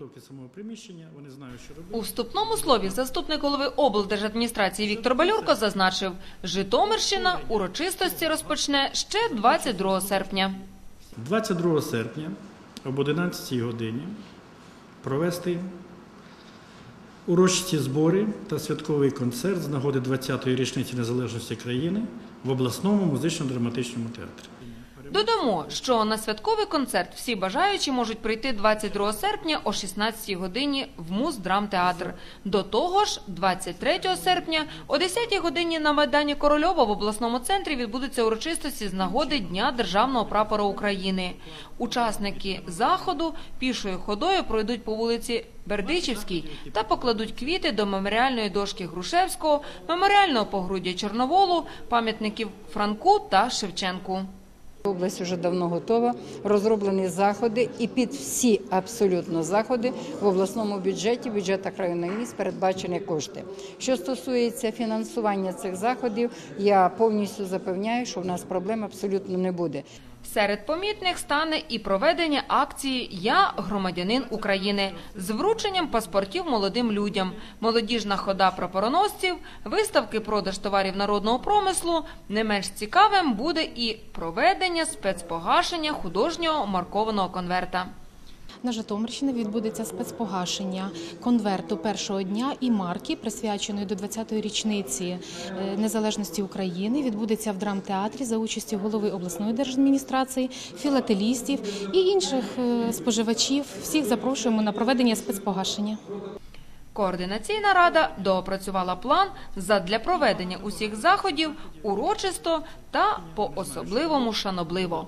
підготовки самого приміщення. Вони знають, що робити. У вступному слові заступник голови облдержадміністрації Віктор Балюрко зазначив, Житомирщина урочистості розпочне ще 22 серпня. 22 серпня об 11 годині провести урочисті збори та святковий концерт з нагоди 20-ї річниці незалежності країни в обласному музично-драматичному театрі. Додамо, що на святковий концерт всі бажаючі можуть прийти 22 серпня о 16 годині в Муздрамтеатр. До того ж, 23 серпня о 10 годині на Майдані Корольова в обласному центрі відбудуться урочистості з нагоди Дня Державного прапора України. Учасники заходу пішою ходою пройдуть по вулиці Бердичівській та покладуть квіти до меморіальної дошки Грушевського, меморіального погруддя Чорноволу, пам'ятників Франку та Шевченку. Область вже давно готова, розроблені заходи, і під всі абсолютно заходи в обласному бюджеті, бюджетах районних міст передбачені кошти. Що стосується фінансування цих заходів, я повністю запевняю, що в нас проблем абсолютно не буде. Серед помітних стане і проведення акції Я громадянин України з врученням паспортів молодим людям, молодіжна хода прапороносців, виставки продаж товарів народного промислу. Не менш цікавим буде і проведення спецпогашення художнього маркованого конверта. На Житомирщині відбудеться спецпогашення конверту першого дня і марки, присвяченої до 20-ї річниці е, незалежності України. Відбудеться в драмтеатрі за участю голови обласної держадміністрації, філателістів і інших е, споживачів. Всіх запрошуємо на проведення спецпогашення. Координаційна рада доопрацювала план задля проведення усіх заходів урочисто та по особливому шанобливо.